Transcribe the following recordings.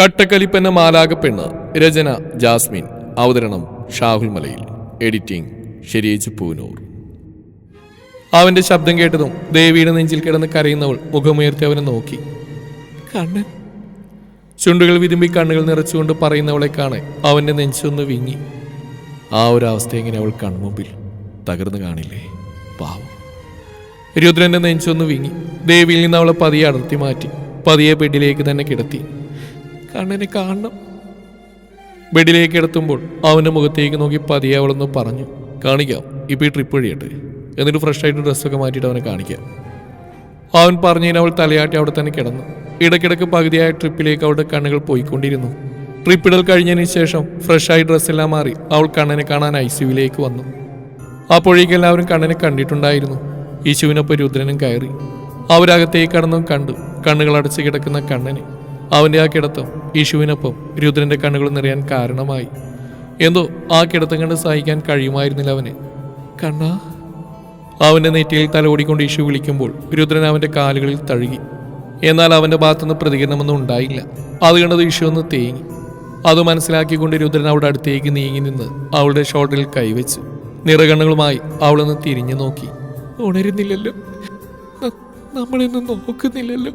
കട്ടക്കലിപ്പന്ന മാലാകപ്പെണ്ണ് രചന Jasmine. അവതരണം Shahul Malayil. Editing Shereej Poonoor. അവന്റെ ശബ്ദം കേട്ടതും ദേവിയുടെ നെഞ്ചിൽ കിടന്ന് കരയുന്നവൾ മുഖമുയർത്തി അവനെ നോക്കി. കണ്ണൻ. ചുണ്ടുകൾ വിതുമ്പി കണ്ണുകൾ നിറച്ചുകൊണ്ട് പറയുന്നവളെ കാണെ അവന്റെ നെഞ്ചൊന്ന് വിങ്ങി. ആ ഒരു അവസ്ഥ എങ്ങനെ അവൾ കൺമുമ്പിൽ തകർന്നു കാണില്ലേ? പാവം. രുദ്രന്റെ നെഞ്ചൊന്ന് വിങ്ങി. ദേവിയിൽ നിന്ന് അവളെ പതിയെ അടർത്തി മാറ്റി പതിയെ ബെഡിലേക്ക് തന്നെ കിടത്തി. കണ്ണനെ കാണണം. ബെഡിലേക്ക് എടുത്തുമ്പോൾ അവന്റെ മുഖത്തേക്ക് നോക്കി പതിയെ അവളൊന്ന് പറഞ്ഞു കാണിക്കാം ഇപ്പോൾ ഈ ട്രിപ്പ് കഴിയട്ടെ എന്നിട്ട് ഫ്രഷ് ആയിട്ട് ഡ്രസ്സൊക്കെ മാറ്റിയിട്ട് അവനെ കാണിക്കാം അവൻ പറഞ്ഞതിന് അവൾ തലയാട്ടി അവിടെ തന്നെ കിടന്നു. ഇടയ്ക്കിടയ്ക്ക് പകുതിയായ ട്രിപ്പിലേക്ക് അവളുടെ കണ്ണുകൾ പോയിക്കൊണ്ടിരുന്നു. ട്രിപ്പിടൽ കഴിഞ്ഞതിന് ശേഷം ഫ്രഷായി ഡ്രസ്സെല്ലാം മാറി അവൾ കണ്ണനെ കാണാൻ ഐ സിയുവിലേക്ക് വന്നു. അപ്പോഴേക്കും എല്ലാവരും കണ്ണനെ കണ്ടിട്ടുണ്ടായിരുന്നു. യേശുവിനൊപ്പം രുദ്രനും കയറി. അവരകത്തേക്ക് കടന്നും കണ്ടു കണ്ണുകൾ അടച്ച് കിടക്കുന്ന കണ്ണനെ. അവന്റെ ആ കിടത്തം യേശുവിനൊപ്പം രുദ്രന്റെ കണ്ണുകൾ നിറയാൻ കാരണമായി. എന്തോ ആ കിടത്തം കണ്ട് സഹിക്കാൻ കഴിയുമായിരുന്നില്ല അവന്. കണ്ണാ. അവന്റെ നെറ്റിയിൽ തലോടിക്കൊണ്ട് യേശു വിളിക്കുമ്പോൾ രുദ്രൻ അവന്റെ കാലുകളിൽ തഴുകി. എന്നാൽ അവന്റെ ഭാഗത്തുനിന്ന് പ്രതികരണമൊന്നും ഉണ്ടായില്ല. അത് കണ്ടത് യേശു ഒന്ന് തേങ്ങി. അത് മനസ്സിലാക്കിക്കൊണ്ട് രുദ്രൻ അവിടെ അടുത്തേക്ക് നീങ്ങി നിന്ന് അവളുടെ ഷോട്ടിൽ കൈവച്ചു. നിറകണ്ണുകളുമായി അവളൊന്ന് തിരിഞ്ഞു നോക്കി. ഉണരുന്നില്ലല്ലോ. നമ്മളിന്ന് നോക്കുന്നില്ലല്ലോ.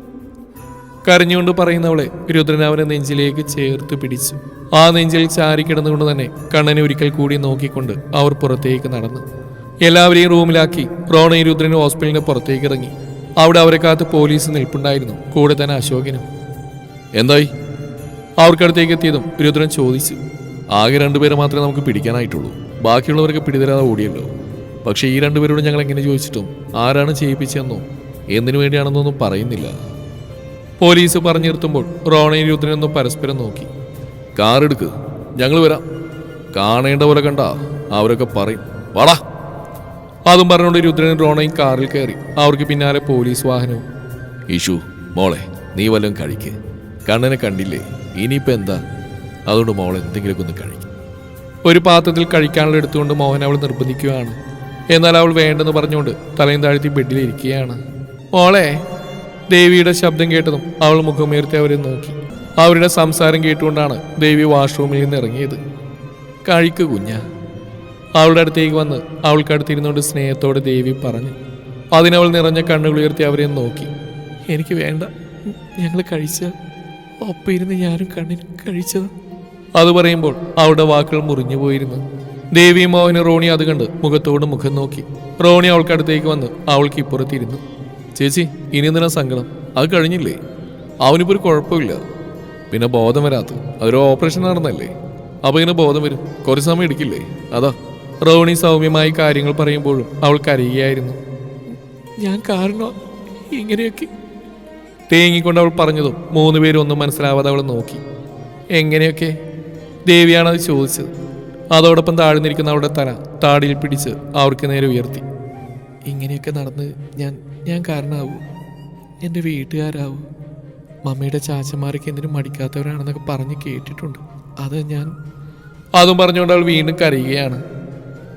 കരഞ്ഞുകൊണ്ട് പറയുന്നവളെ രുദ്രൻ അവനെ നെഞ്ചിലേക്ക് ചേർത്ത് പിടിച്ചു. ആ നെഞ്ചിൽ ചാരി കിടന്നുകൊണ്ട് തന്നെ കണ്ണനെ ഒരിക്കൽ കൂടി നോക്കിക്കൊണ്ട് അവർ പുറത്തേക്ക് നടന്നു. എല്ലാവരെയും റൂമിലാക്കി റോണയും രുദ്രനും ഹോസ്പിറ്റലിന് പുറത്തേക്ക് ഇറങ്ങി. അവിടെ അവരെ കാത്ത് പോലീസ് നിൽപ്പുണ്ടായിരുന്നു കൂടെ തന്നെ അശോകനും. എന്തായി? അവർക്കടുത്തേക്ക് എത്തിയതും രുദ്രൻ ചോദിച്ചു. ആകെ രണ്ടുപേരെ മാത്രമേ നമുക്ക് പിടിക്കാനായിട്ടുള്ളൂ. ബാക്കിയുള്ളവർക്ക് പിടിതരാതെ ഓടിയല്ലോ. പക്ഷേ ഈ രണ്ടുപേരോട് ഞങ്ങൾ എങ്ങനെ ചോദിച്ചിട്ടും ആരാണ് ചെയ്യിപ്പിച്ചതെന്നോ എന്തിനു വേണ്ടിയാണെന്നൊന്നും പറയുന്നില്ല. പോലീസ് പറഞ്ഞു നിർത്തുമ്പോൾ റോണയും രുദ്രനൊന്നും പരസ്പരം നോക്കി. കാർ എടുക്ക്. ഞങ്ങൾ വരാം. കാണേണ്ട പോലെ കണ്ട അവരൊക്കെ പറയും. വാടാ. അതും പറഞ്ഞുകൊണ്ട് രുദ്രനും റോണയും കാറിൽ കയറി. അവർക്ക് പിന്നാലെ പോലീസ് വാഹനവും. ഇഷു മോളെ നീ വല്ലതും കഴിക്ക്. കണ്ണനെ കണ്ടില്ലേ? ഇനിയിപ്പോ എന്താ? അതുകൊണ്ട് മോൾ എന്തെങ്കിലുമൊക്കെ ഒന്ന് കഴിക്കും. ഒരു പാത്രത്തിൽ കഴിക്കാനുള്ള എടുത്തുകൊണ്ട് മോഹൻ അവൾ നിർബന്ധിക്കുകയാണ്. എന്നാൽ അവൾ വേണ്ടെന്ന് പറഞ്ഞുകൊണ്ട് തലയും താഴ്ത്തി ബെഡിലിരിക്കുകയാണ് മോളെ ദേവിയുടെ ശബ്ദം കേട്ടതും അവൾ മുഖമുയർത്തി അവരെ നോക്കി. അവരുടെ സംസാരം കേട്ടുകൊണ്ടാണ് ദേവി വാഷ്റൂമിൽ നിന്ന് ഇറങ്ങിയത്. കഴിക്ക് കുഞ്ഞ. അവളുടെ അടുത്തേക്ക് വന്ന് അവൾക്കടുത്തിരുന്നുകൊണ്ട് സ്നേഹത്തോടെ ദേവി പറഞ്ഞു. അതിനവൾ നിറഞ്ഞ കണ്ണുകളുയർത്തി അവരെ നോക്കി. എനിക്ക് വേണ്ട. ഞങ്ങൾ കഴിച്ച ഒപ്പം ഇരുന്ന് ഞാനും കണ്ണിന് കഴിച്ചത്. അത് പറയുമ്പോൾ അവളുടെ വാക്കുകൾ മുറിഞ്ഞു പോയിരുന്നു. ദേവിയും മോഹനും റോണി അത് കണ്ട് മുഖത്തോട് മുഖം നോക്കി. റോണി അവൾക്കടുത്തേക്ക് വന്ന് അവൾക്ക് ഇപ്പുറത്തിരുന്നു ചേച്ചി ഇനി എന്തിനാ സങ്കടം? അത് കഴിഞ്ഞില്ലേ? അവനിപ്പോ ഒരു കുഴപ്പമില്ല. പിന്നെ ബോധം വരാത്ത അതൊരു ഓപ്പറേഷൻ നടന്നല്ലേ? അപ്പോൾ ഇങ്ങനെ ബോധം വരും. കുറച്ച് സമയം എടുക്കില്ലേ? അതാ. റോണി സൗമ്യമായി കാര്യങ്ങൾ പറയുമ്പോഴും അവൾ കരയുകയായിരുന്നു. ഞാൻ കാരണം? ഇങ്ങനെയൊക്കെ. തേങ്ങിക്കൊണ്ട് അവൾ പറഞ്ഞതും മൂന്ന് പേരും ഒന്നും മനസ്സിലാവാതെ അവൾ നോക്കി. എങ്ങനെയൊക്കെ? ദേവിയാണ് അത് ചോദിച്ചത്. അതോടൊപ്പം താഴ്ന്നിരിക്കുന്ന അവളുടെ തല താടിയിൽ പിടിച്ച് അവർക്ക് നേരെ ഉയർത്തി. ഇങ്ങനെയൊക്കെ നടന്ന് ഞാൻ ഞാൻ കാരണമാവും എന്റെ വീട്ടുകാരാവും. മമ്മിയുടെ ചാച്ചന്മാരൊക്കെ എന്തിനും മടിക്കാത്തവരാണെന്നൊക്കെ പറഞ്ഞ് കേട്ടിട്ടുണ്ട്. അത് ഞാൻ അതും പറഞ്ഞുകൊണ്ട് അവൾ വീണ്ടും കരയുകയാണ്.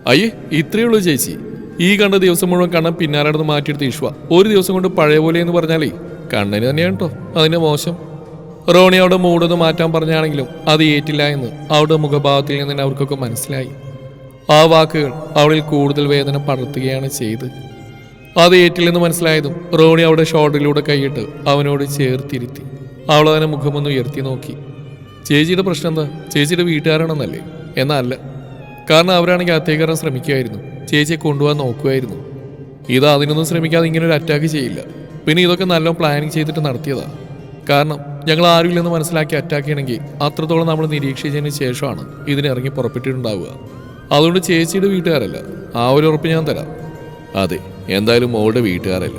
അയ്യേ ഇത്രയേ ഉള്ളൂ ചേച്ചി. ഈ കണ്ട ദിവസം മുഴുവൻ കണ്ണം പിന്നാലടന്ന് മാറ്റിയെടുത്ത ഇഷ്വ ഒരു ദിവസം കൊണ്ട് പഴയ പോലെ എന്ന് പറഞ്ഞാലേ കണ്ണിന് തന്നെയാണ് കേട്ടോ അതിന്റെ മോശം. റോണി അവിടെ മൂടൊന്ന് മാറ്റാൻ പറഞ്ഞാണെങ്കിലും അത് ഏറ്റില്ല എന്ന് അവളുടെ മുഖഭാവത്തിൽ നിന്ന് തന്നെ അവർക്കൊക്കെ മനസ്സിലായി. ആ വാക്കുകൾ അവളിൽ കൂടുതൽ വേദന പടർത്തുകയാണ് ചെയ്ത് അത് ഏറ്റില്ലെന്ന് മനസ്സിലായതും റോണി അവളുടെ ഷോൾഡറിലൂടെ കൈയിട്ട് അവനോട് ചേർത്തിരുത്തി. അവൾ അവനെ മുഖമൊന്ന് ഉയർത്തി നോക്കി. ചേച്ചിയുടെ പ്രശ്നം എന്താ? ചേച്ചിയുടെ വീട്ടുകാരാണെന്നല്ലേ? എന്നല്ല. കാരണം അവരാണെങ്കിൽ അകത്തേക്ക് ശ്രമിക്കുമായിരുന്നു ചേച്ചിയെ കൊണ്ടുപോകാൻ നോക്കുമായിരുന്നു ഇത് അതിനൊന്നും ശ്രമിക്കാതെ ഇങ്ങനെ ഒരു അറ്റാക്ക് ചെയ്യില്ല. പിന്നെ ഇതൊക്കെ നല്ല പ്ലാനിങ് ചെയ്തിട്ട് നടത്തിയതാ. കാരണം ഞങ്ങൾ ആരുമില്ലെന്ന് മനസ്സിലാക്കി അറ്റാക്ക് ചെയ്യണമെങ്കിൽ അത്രത്തോളം നമ്മൾ നിരീക്ഷിച്ചതിന് ശേഷമാണ് ഇതിനിറങ്ങി പുറപ്പെട്ടിട്ടുണ്ടാവുക. അതുകൊണ്ട് ചേച്ചിയുടെ വീട്ടുകാരല്ല. ആ ഒരു ഉറപ്പ് ഞാൻ തരാം. അതെ. എന്തായാലും മോളുടെ വീട്ടുകാരല്ല.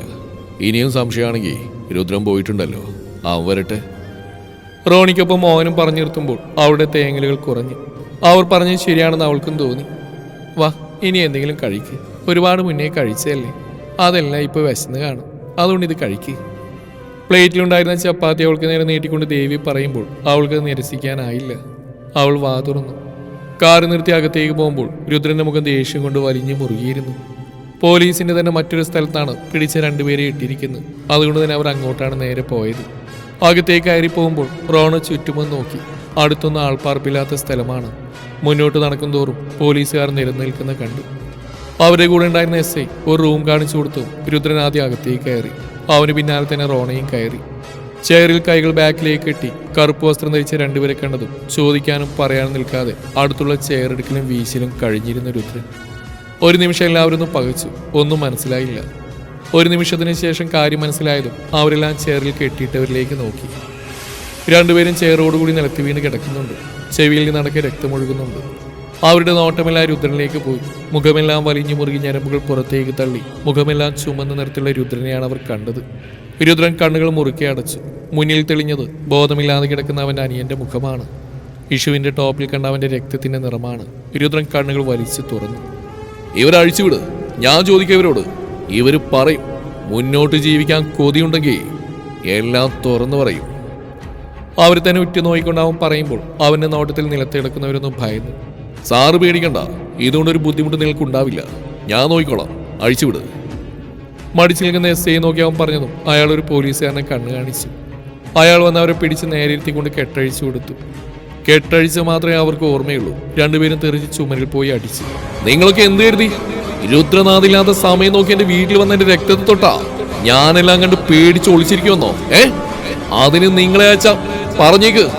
ഇനിയും സംശയമാണെങ്കിൽ രുദ്രം പോയിട്ടുണ്ടല്ലോ. അവൻ വരട്ടെ. റോണിക്കൊപ്പം മോഹനും പറഞ്ഞു നിർത്തുമ്പോൾ അവളുടെ തേങ്ങലുകൾ കുറഞ്ഞു. അവർ പറഞ്ഞത് ശരിയാണെന്ന് അവൾക്കും തോന്നി. വാ ഇനി എന്തെങ്കിലും കഴിക്ക്. ഒരുപാട് മുന്നേ കഴിച്ചതല്ലേ? അതെല്ലാം ഇപ്പോൾ വിശന്ന് കാണും. അതുകൊണ്ട് ഇത് കഴിക്ക്. പ്ലേറ്റിലുണ്ടായിരുന്ന ചപ്പാത്തി അവൾക്ക് നേരെ നീട്ടിക്കൊണ്ട് ദേവി പറയുമ്പോൾ അവൾക്ക് നിരസിക്കാനായില്ല. അവൾ വാതുറന്നു. കാറ് നിർത്തി അകത്തേക്ക് പോകുമ്പോൾ രുദ്രന്റെ മുഖം ദേഷ്യം കൊണ്ട് വലിഞ്ഞു മുറുകിയിരുന്നു. പോലീസിന്റെ തന്നെ മറ്റൊരു സ്ഥലത്താണ് പിടിച്ച രണ്ടുപേരെ ഇട്ടിരിക്കുന്നത്. അതുകൊണ്ട് തന്നെ അവർ അങ്ങോട്ടാണ് നേരെ പോയത്. അകത്തേക്ക് കയറി പോകുമ്പോൾ റോണ ചുറ്റുമെന്ന് നോക്കി. അടുത്തൊന്നും ആൾപ്പാർപ്പില്ലാത്ത സ്ഥലമാണ്. മുന്നോട്ട് നടക്കും തോറും പോലീസുകാർ നിലനിൽക്കുന്ന കണ്ടു. അവരുടെ കൂടെ ഉണ്ടായിരുന്ന എസ് ഐ ഒരു റൂം കാണിച്ചു കൊടുത്തു. രുദ്രൻ ആദ്യം അകത്തേക്ക് കയറി. അവന് പിന്നാലെ തന്നെ റോണയും കയറി. ചെയറിൽ കൈകൾ ബാക്കിലേക്ക് കെട്ടി കറുപ്പ് വസ്ത്രം ധരിച്ച രണ്ടുപേരെ കണ്ടതും ചോദിക്കാനും പറയാനും നിൽക്കാതെ അടുത്തുള്ള ചെയർ എടുക്കലും വീശിലും കഴിഞ്ഞിരുന്ന രുദ്രൻ. ഒരു നിമിഷം എല്ലാവരും പകച്ചു. ഒന്നും മനസ്സിലായില്ല. ഒരു നിമിഷത്തിന് ശേഷം കാര്യം മനസ്സിലായതും അവരെല്ലാം ചെയറിൽ കെട്ടിയിട്ടവരിലേക്ക് നോക്കി. രണ്ടുപേരും ചെയറോടുകൂടി നിലത്ത് വീണ് കിടക്കുന്നുണ്ട്. ചെവിയിൽ നിന്നടക്കെ രക്തമൊഴുകുന്നുണ്ട് അവരുടെ നോട്ടമെല്ലാം രുദ്രനിലേക്ക് പോയി. മുഖമെല്ലാം വലിഞ്ഞു മുറുകി ഞരമ്പുകൾ പുറത്തേക്ക് തള്ളി. മുഖമെല്ലാം ചുമന്ന നിറത്തിലുള്ള രുദ്രനെയാണ് അവർ കണ്ടത്. രുദ്രൻ കണ്ണുകൾ മുറുക്കി അടച്ചു. മുന്നിൽ തെളിഞ്ഞത് ബോധമില്ലാതെ കിടക്കുന്ന അവന്റെ അനിയന്റെ മുഖമാണ്. ഇഷുവിന്റെ ടോപ്പിൽ കണ്ട അവന്റെ രക്തത്തിന്റെ നിറമാണ്. രുദ്രൻ കണ്ണുകൾ വലിച്ചു തുറന്നു. ഇവർ അഴിച്ചുവിട് ഞാൻ ചോദിക്കാം ഇവരോട്. ഇവർ പറയും മുന്നോട്ട് ജീവിക്കാൻ കൊതിയുണ്ടെങ്കിൽ എല്ലാം തുറന്നു പറയും. അവർ തന്നെ ഉറ്റു നോക്കിക്കൊണ്ട് അവൻ പറയുമ്പോൾ അവന്റെ നോട്ടത്തിൽ നിലത്തിടക്കുന്നവരൊന്നും ഭയന്നു. സാറ് പേടിക്കണ്ട. ഇതുകൊണ്ടൊരു ബുദ്ധിമുട്ട് നിങ്ങൾക്കുണ്ടാവില്ല. ഞാൻ നോക്കിക്കോളാം അഴിച്ചുവിട് മടിച്ചു നിൽക്കുന്ന എസ് ഐ നോക്കി അവൻ പറഞ്ഞതും അയാൾ ഒരു പോലീസുകാരനെ കണ്ണു കാണിച്ചു. അയാൾ വന്ന് അവരെ പിടിച്ച് നേരെ ഇരുത്തിക്കൊണ്ട് കെട്ടഴിച്ചു കൊടുത്തു. കെട്ടഴിച്ച് മാത്രമേ അവർക്ക് ഓർമ്മയുള്ളൂ. രണ്ടുപേരും തെറിച്ച് ചുമരിൽ പോയി അടിച്ചു. നിങ്ങളൊക്കെ എന്ത് കരുതി? രുദ്രനാഥില്ലാത്ത സമയം നോക്കി എന്റെ വീട്ടിൽ വന്ന എന്റെ രക്തത്തെ തൊട്ടാ. ഞാനെല്ലാം കണ്ട് പേടിച്ച് ഒളിച്ചിരിക്കുമെന്നോ ഏ? അതിന് നിങ്ങളെ അയച്ച പറഞ്ഞേക്ക്.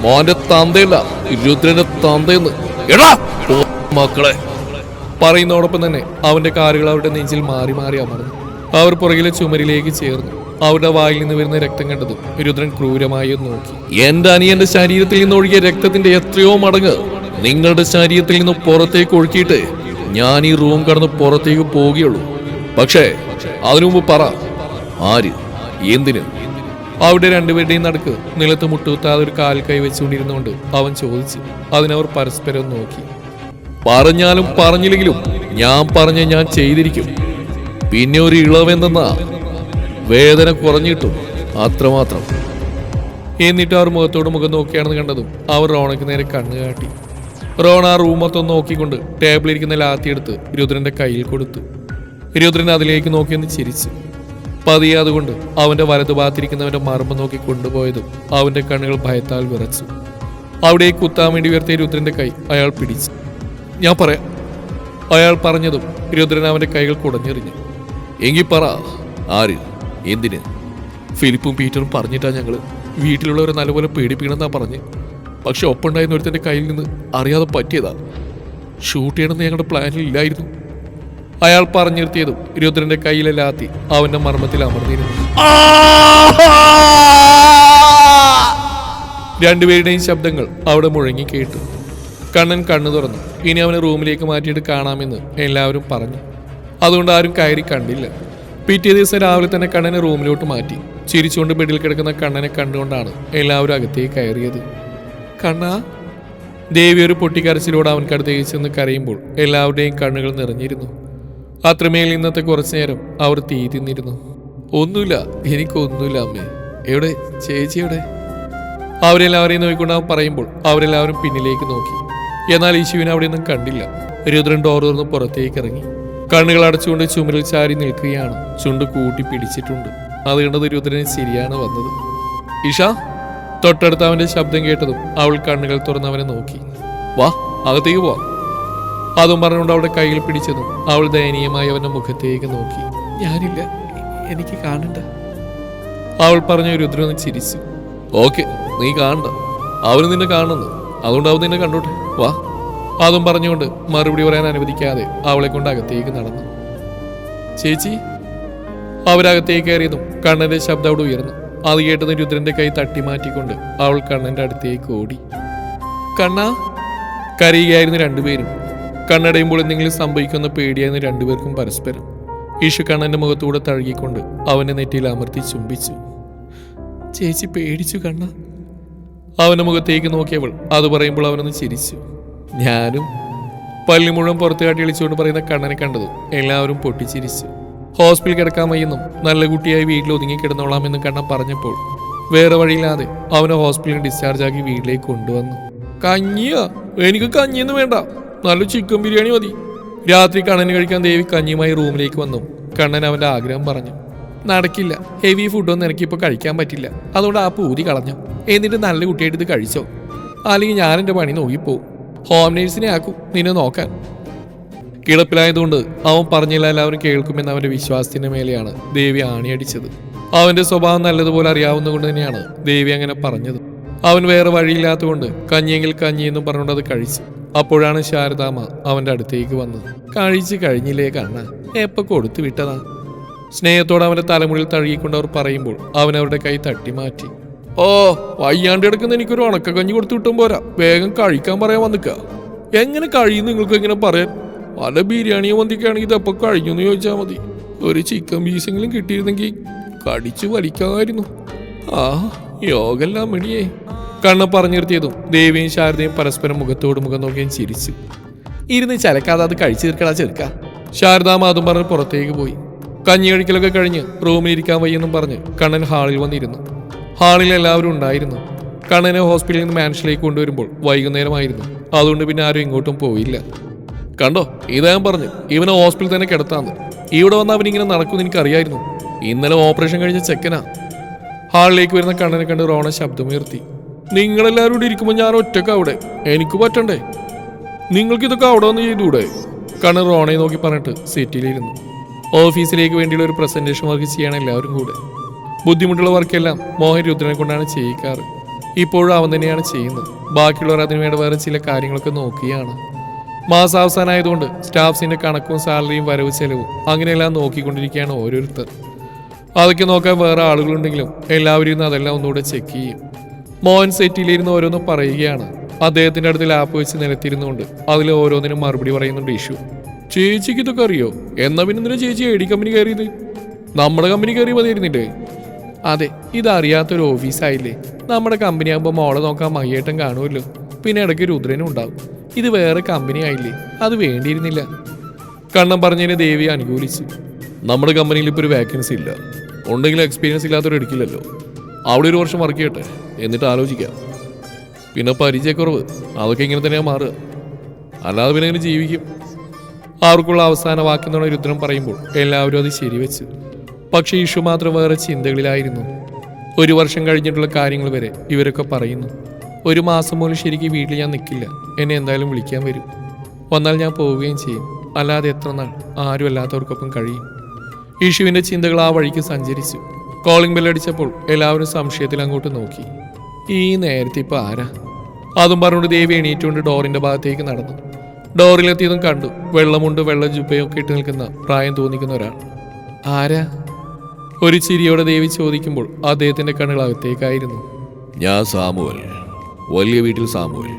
മോന്റെ തന്തയല്ല രുദ്രന്റെ തന്തയെന്ന്. എടാ! മക്കളെ. പറയുന്നതോടൊപ്പം തന്നെ അവന്റെ കാലുകൾ അവരുടെ നെഞ്ചിൽ മാറി മാറി അമർന്നു. അവർ പുറകിലെ ചുമരിലേക്ക് ചേർന്നു. അവരുടെ വായിൽ നിന്ന് വരുന്ന രക്തം കണ്ടതും രുദ്രൻ ക്രൂരമായി നോക്കി. എന്റെ അനിയന്റെ ശരീരത്തിൽ നിന്ന് ഒഴുകിയ രക്തത്തിന്റെ എത്രയോ മടങ്ങ് നിങ്ങളുടെ ശരീരത്തിൽ നിന്ന് പുറത്തേക്ക് ഒഴുക്കിയിട്ട് ഞാൻ ഈ റൂം കടന്ന് പുറത്തേക്ക് പോവുകയുള്ളൂ. പക്ഷേ അതിനു മുമ്പ് പറ ആര് എന്തിന്? അവിടെ രണ്ടുപേരുടെയും നടുക്ക് നിലത്ത് മുട്ടുകുത്താതെ ഒരു കാൽ കൈ വെച്ചുകൊണ്ടിരുന്നുകൊണ്ട് അവൻ ചോദിച്ചു. അതിനവർ പരസ്പരം നോക്കി. പറഞ്ഞാലും പറഞ്ഞില്ലെങ്കിലും ഞാൻ പറഞ്ഞ ഞാൻ ചെയ്തിരിക്കും. പിന്നെ ഒരു ഇളവെന്തെന്നാ വേദന കുറഞ്ഞിട്ടും അത്രമാത്രം. എന്നിട്ട് അവർ മുഖത്തോട് മുഖം നോക്കിയാണെന്ന് കണ്ടതും അവർ റോണയ്ക്ക് നേരെ കണ്ണു കാട്ടി. റോണ ആ ടേബിളിൽ നോക്കിക്കൊണ്ട് ടേബിളിരിക്കുന്ന ലാത്തിയെടുത്ത് രുദ്രന്റെ കയ്യിൽ കൊടുത്തു. രുദ്രൻ അതിലേക്ക് നോക്കിയൊന്ന് ചിരിച്ചു. പതിയെ അതുകൊണ്ട് അവന്റെ വലതുഭാഗത്തിരിക്കുന്നവന്റെ മർമ്മം നോക്കി കൊണ്ടുപോയതും അവന്റെ കണ്ണുകൾ ഭയത്താൽ വിറച്ചു. അവിടെ കുത്താൻ വേണ്ടി ഉയർത്തിയ രുദ്രന്റെ കൈ അയാൾ പിടിച്ചു. ഞാൻ പറയാം. അയാൾ പറഞ്ഞതും രുദ്രൻ അവന്റെ കൈകൾ കുടഞ്ഞെറിഞ്ഞു. എങ്കിൽ പറ. ആര്? എന്തിന്? ഫിലിപ്പും പീറ്ററും പറഞ്ഞിട്ടാ ഞങ്ങൾ വീട്ടിലുള്ളവരെ നല്ലപോലെ പേടിപ്പിക്കണമെന്നാ പറഞ്ഞ്. പക്ഷെ ഒപ്പുണ്ടായിരുന്ന ഒരുത്തിന്റെ കയ്യിൽ നിന്ന് അറിയാതെ പറ്റിയതാ. ഷൂട്ട് ചെയ്യണമെന്ന് ഞങ്ങളുടെ പ്ലാനിൽ ഇല്ലായിരുന്നു അയാൾ പറഞ്ഞു നിർത്തിയതും രുദ്രന്റെ കയ്യിലെ ലാത്തി അവന്റെ മർമ്മത്തിൽ അമർന്നിരുന്നു. രണ്ടുപേരുടെയും ശബ്ദങ്ങൾ അവിടെ മുഴങ്ങി കേട്ടു. കണ്ണൻ കണ്ണു തുറന്നു. ഇനി അവനെ റൂമിലേക്ക് മാറ്റിയിട്ട് കാണാമെന്ന് എല്ലാവരും പറഞ്ഞു. അതുകൊണ്ട് ആരും കയറി കണ്ടില്ല. പിറ്റേ ദിവസം രാവിലെ തന്നെ കണ്ണനെ റൂമിലോട്ട് മാറ്റി. ചിരിച്ചുകൊണ്ട് ബെഡിൽ കിടക്കുന്ന കണ്ണനെ കണ്ടുകൊണ്ടാണ് എല്ലാവരും അകത്തേക്ക് കയറിയത്. കണ്ണ ദേവി ഒരു പൊട്ടിക്കരച്ചിലൂടെ അവൻക്കടുത്തേക്ക് ചെന്ന് കരയുമ്പോൾ എല്ലാവരുടെയും കണ്ണുകൾ നിറഞ്ഞിരുന്നു. അത്രമേൽ ഇന്നത്തെ കുറച്ചു നേരം അവർ തീ തിന്നിരുന്നു. ഒന്നുമില്ല എനിക്കൊന്നുമില്ല അമ്മേ. എവിടെ? ചേച്ചി എവിടെ? അവരെല്ലാവരെയും നോക്കിക്കൊണ്ട് അവൻ പറയുമ്പോൾ അവരെല്ലാവരും പിന്നിലേക്ക് നോക്കി. എന്നാൽ യേശുവിനെ അവിടെയൊന്നും കണ്ടില്ല. രുദ്രൻ ഡോർ തുറന്ന് പുറത്തേക്ക് ഇറങ്ങി. കണ്ണുകൾ അടച്ചുകൊണ്ട് ചുമരിൽ ചാരി നിൽക്കുകയാണ്. ചുണ്ട് കൂട്ടി പിടിച്ചിട്ടുണ്ട്. അത് കണ്ടത് രുദ്രന് ശരിയാണ് വന്നത്. ഇഷ തൊട്ടടുത്ത് അവന്റെ ശബ്ദം കേട്ടതും അവൾ കണ്ണുകൾ തുറന്ന് അവനെ നോക്കി. വാ അകത്തേക്ക് പോവാം. അതും പറഞ്ഞുകൊണ്ട് അവളുടെ കയ്യിൽ പിടിച്ചതും അവൾ ദയനീയമായി അവന്റെ മുഖത്തേക്ക് നോക്കി. ഞാനില്ല. എനിക്ക് കാണണ്ട. അവൾ പറഞ്ഞ രുദ്രൻ ചിരിച്ചു. ഓക്കെ നീ കാണണ്ട. അവന് നിന്നെ കാണുന്നു. അതുകൊണ്ട് അവൻ നിന്നെ കണ്ടോട്ടെ. വാ. അതും പറഞ്ഞുകൊണ്ട് മറുപടി പറയാൻ അനുവദിക്കാതെ അവളെ കൊണ്ട് അകത്തേക്ക് നടന്നു. ചേച്ചി അവരകത്തേക്ക് കയറിയതും കണ്ണന്റെ ശബ്ദം അവിടെ ഉയർന്നു. അത് കേട്ടത് രുദ്രന്റെ കൈ തട്ടി മാറ്റിക്കൊണ്ട് അവൾ കണ്ണന്റെ അടുത്തേക്ക് ഓടി. കണ്ണ കരയുകയായിരുന്നു രണ്ടുപേരും. കണ്ണടയുമ്പോൾ എന്തെങ്കിലും സംഭവിക്കുന്ന പേടിയായിരുന്നു രണ്ടുപേർക്കും പരസ്പരം. ഈശു കണ്ണന്റെ മുഖത്തൂടെ തഴുകിക്കൊണ്ട് അവന്റെ നെറ്റിയിൽ അമർത്തി ചുംബിച്ചു. ചേച്ചി പേടിച്ചു കണ്ണ. അവന്റെ മുഖത്തേക്ക് നോക്കിയവൾ അത് പറയുമ്പോൾ അവനൊന്ന് ചിരിച്ചു. ഞാനും പല്ലി മുഴുവൻ പുറത്തു കാട്ടി വിളിച്ചുകൊണ്ട് പറയുന്ന കണ്ണനെ കണ്ടതും എല്ലാവരും പൊട്ടിച്ചിരിച്ചു. ഹോസ്പിറ്റൽ കിടക്കാൻ വയ്യെന്നും നല്ല കുട്ടിയായി വീട്ടിൽ ഒതുങ്ങി കിടന്നോളാമെന്നും കണ്ണൻ പറഞ്ഞപ്പോൾ വേറെ വഴിയില്ലാതെ അവനെ ഹോസ്പിറ്റലിൽ ഡിസ്ചാർജ് ആക്കി വീട്ടിലേക്ക് കൊണ്ടുവന്നു. കഞ്ഞിയാ? എനിക്ക് കഞ്ഞിയൊന്നും വേണ്ട. നല്ല ചിക്കൻ ബിരിയാണി മതി. രാത്രി കണ്ണന് കഴിക്കാൻ ദേവി കഞ്ഞിയുമായി റൂമിലേക്ക് വന്നു. കണ്ണൻ അവന്റെ ആഗ്രഹം പറഞ്ഞു. നടക്കില്ല. ഹെവി ഫുഡൊന്നും എനിക്കിപ്പോൾ കഴിക്കാൻ പറ്റില്ല. അതുകൊണ്ട് ആ പൂതി കളഞ്ഞു. എന്നിട്ട് നല്ല കുട്ടിയായിട്ട് ഇത് കഴിച്ചോ. അല്ലെങ്കിൽ ഞാൻ എന്റെ പണി നോക്കിപ്പോവും. ഹോം നേഴ്സിനെ ആക്കും നിന്നെ നോക്കാൻ. കിടപ്പിലായതുകൊണ്ട് അവൻ പറഞ്ഞില്ല എല്ലാവരും കേൾക്കുമെന്ന് അവന്റെ വിശ്വാസത്തിന്റെ മേലെയാണ് ദേവി ആണിയടിച്ചത്. അവന്റെ സ്വഭാവം നല്ലതുപോലെ അറിയാവുന്നതുകൊണ്ട് തന്നെയാണ് ദേവി അങ്ങനെ പറഞ്ഞത്. അവൻ വേറെ വഴിയില്ലാത്തതുകൊണ്ട് കഞ്ഞിയെങ്കിൽ കഞ്ഞി എന്ന് പറഞ്ഞുകൊണ്ട് അത് കഴിച്ചു. അപ്പോഴാണ് ശാരദാമ അവന്റെ അടുത്തേക്ക് വന്നത്. കഴിച്ച് കഴിഞ്ഞില്ലേ കണ്ണ? എപ്പോ കൊടുത്തു വിട്ടതാ? സ്നേഹത്തോടെ അവന്റെ തലമുടിയിൽ തഴുകിക്കൊണ്ട് അവർ പറയുമ്പോൾ അവൻ അവരുടെ കൈ തട്ടി മാറ്റി ഓ വയ്യാണ്ട് കിടക്കുന്ന എനിക്കൊരു ഉണക്കക്കഞ്ഞി കൊടുത്തു വിട്ടും പോരാ. വേഗം കഴിക്കാൻ പറയാൻ വന്നിക്ക. എങ്ങനെ കഴിയും നിങ്ങൾക്ക് എങ്ങനെ പറയാൻ? പല ബിരിയാണിയോ മന്തിക്കാണെങ്കിൽ ഇതെപ്പോ കഴിഞ്ഞു എന്ന് ചോദിച്ചാൽ മതി. ഒരു ചിക്കൻ പീസെങ്കിലും കിട്ടിയിരുന്നെങ്കിൽ കടിച്ചു വലിക്കാമായിരുന്നു. ആ യോഗെല്ലാം മണിയേ കണ്ണ പറഞ്ഞു ദേവിയും ശാരദയും പരസ്പരം മുഖത്തോട് മുഖം നോക്കിയും ചിരിച്ചു. ഇരുന്ന് ചലക്കാതെ അത് കഴിച്ചു തീർക്കടാ ചെറുക്ക. ശാരദാമ്മ മാതും പറഞ്ഞ് പുറത്തേക്ക് പോയി. കഞ്ഞി കഴിക്കലൊക്കെ കഴിഞ്ഞ് റൂമിൽ ഇരിക്കാൻ വയ്യെന്നും പറഞ്ഞ് കണ്ണൻ ഹാളിൽ വന്നിരുന്നു. ഹാളിൽ എല്ലാവരും ഉണ്ടായിരുന്നു. കണ്ണനെ ഹോസ്പിറ്റലിൽ നിന്ന് മാൻഷനിലേക്ക് കൊണ്ടുവരുമ്പോൾ വൈകുന്നേരമായിരുന്നു. അതുകൊണ്ട് പിന്നെ ആരും ഇങ്ങോട്ടും പോയില്ല. കണ്ടോ? ഇതാകാൻ പറഞ്ഞു. ഇവനെ ഹോസ്പിറ്റലിൽ തന്നെ കിടത്താന്ന്. ഇവിടെ വന്ന് അവനിങ്ങനെ നടക്കുമെന്ന് എനിക്കറിയായിരുന്നു. ഇന്നലെ ഓപ്പറേഷൻ കഴിഞ്ഞ ചെക്കനാ. ഹാളിലേക്ക് വരുന്ന കണ്ണനെ കണ്ട് റോണ ശബ്ദമുയർത്തി. നിങ്ങളെല്ലാവരും കൂടി ഇരിക്കുമ്പോൾ ഞാൻ ഒറ്റയ്ക്ക് അവിടെ? എനിക്ക് പറ്റണ്ടേ? നിങ്ങൾക്ക് ഇതൊക്കെ അവിടെ വന്ന് ചെയ്തുകൂടെ കണ്ണൻ റോണയെ നോക്കി പറഞ്ഞിട്ട് സീറ്റിലിരുന്നു ഓഫീസിലേക്ക് വേണ്ടിയുള്ള ഒരു പ്രസന്റേഷൻ വർക്ക് ചെയ്യണം എല്ലാവരും കൂടെ. ബുദ്ധിമുട്ടുള്ള വർക്കെല്ലാം മോഹൻ രുദ്രനെ കൊണ്ടാണ് ചെയ്യിക്കാറ്. ഇപ്പോഴും അവൻ തന്നെയാണ് ചെയ്യുന്നത്. ബാക്കിയുള്ളവർ അതിനുവേണ്ട വേറെ ചില കാര്യങ്ങളൊക്കെ നോക്കിയാണ് മാസാവസാനമായതുകൊണ്ട് സ്റ്റാഫ്സിന്റെ കണക്കും സാലറിയും വരവ് ചെലവും അങ്ങനെയെല്ലാം നോക്കിക്കൊണ്ടിരിക്കുകയാണ് ഓരോരുത്തർ. അതൊക്കെ നോക്കാൻ വേറെ ആളുകളുണ്ടെങ്കിലും എല്ലാവരും ഇന്ന് അതെല്ലാം ഒന്നുകൂടെ ചെക്ക് ചെയ്യും. മോഹൻ സെറ്റിലിരുന്ന് ഓരോന്ന് പറയുകയാണ്. അദ്ദേഹത്തിന്റെ അടുത്ത് ലാപ്പ് വെച്ച് നിലത്തിരുന്നുകൊണ്ട് അതിൽ ഓരോന്നിനും മറുപടി പറയുന്നുണ്ട് ഇഷ്യൂ ചേച്ചിക്ക് ഇതൊക്കെ അറിയോ? എന്നാ പിന്നെ ചേച്ചി ഐ ഡി കമ്പനി കയറിയത്? നമ്മുടെ കമ്പനി കയറി മതിയിരുന്നില്ലേ അതെ ഇതറിയാത്തൊരു ഓഫീസായില്ലേ നമ്മുടെ കമ്പനി ആകുമ്പോൾ മോളെ നോക്കാൻ മഹിയേട്ടൻ കാണുമല്ലോ. പിന്നെ ഇടയ്ക്ക് രുദ്രനും ഉണ്ടാവും. ഇത് വേറെ കമ്പനി ആയില്ലേ? അത് വേണ്ടിയിരുന്നില്ല. കണ്ണം പറഞ്ഞതിന് ദേവി അനുകൂലിച്ചു. നമ്മുടെ കമ്പനിയിൽ ഇപ്പോൾ ഒരു വേക്കൻസി ഇല്ല. ഉണ്ടെങ്കിലും എക്സ്പീരിയൻസ് ഇല്ലാത്തവർ എടുക്കില്ലല്ലോ. അവിടെ ഒരു വർഷം വർക്ക് ചെയ്യട്ടെ. എന്നിട്ട് ആലോചിക്കാം. പിന്നെ പരിചയക്കുറവ്. അതൊക്കെ ഇങ്ങനെ തന്നെയാ മാറുക. അല്ലാതെ പിന്നെ ഇങ്ങനെ ജീവിക്കും. ആർക്കുള്ള അവസാന വാക്കെന്നാണ് രുദ്രം പറയുമ്പോൾ എല്ലാവരും അത് ശരിവെച്ചു. പക്ഷേ ഇഷു മാത്രം വേറെ ചിന്തകളിലായിരുന്നു. ഒരു വർഷം കഴിഞ്ഞിട്ടുള്ള കാര്യങ്ങൾ വരെ ഇവരൊക്കെ പറയുന്നു. ഒരു മാസം പോലും ശരിക്കും വീട്ടിൽ ഞാൻ നിൽക്കില്ല. എന്നെ എന്തായാലും വിളിക്കാൻ വരും. വന്നാൽ ഞാൻ പോവുകയും ചെയ്യും. അല്ലാതെ എത്ര നാൾ ആരും അല്ലാത്തവർക്കൊപ്പം കഴിയും. ഇഷുവിന്റെ ചിന്തകൾ ആ വഴിക്ക് സഞ്ചരിച്ചു. കോളിംഗ് ബെല്ലടിച്ചപ്പോൾ എല്ലാവരും സംശയത്തിൽ അങ്ങോട്ട് നോക്കി. ഈ നേരത്തെ ഇപ്പോൾ ആരാ? അതും പറഞ്ഞുകൊണ്ട് ദേവി എണീറ്റുകൊണ്ട് ഡോറിന്റെ ഭാഗത്തേക്ക് നടന്നു. ഡോറിലെത്തിയതും കണ്ടു. വെള്ളമുണ്ട് വെള്ള ജുബയൊക്കെ ഇട്ട് നിൽക്കുന്ന പ്രായം തോന്നിക്കുന്ന ഒരാൾ. ആരാ? ഒരു ചിരിയോടെ ദേവി ചോദിക്കുമ്പോൾ അദ്ദേഹത്തിന്റെ കണ്ണുകൾ അകത്തേക്കായിരുന്നു. ഞാൻ സാമുവൽ. വലിയ വീട്ടിൽ സാമുവൽ.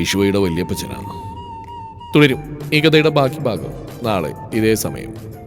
ഈശോയുടെ വലിയപ്പച്ചനാണ്. തുടരും. ഈ കഥയുടെ ബാക്കി ഭാഗം. നാളെ ഇതേ സമയം.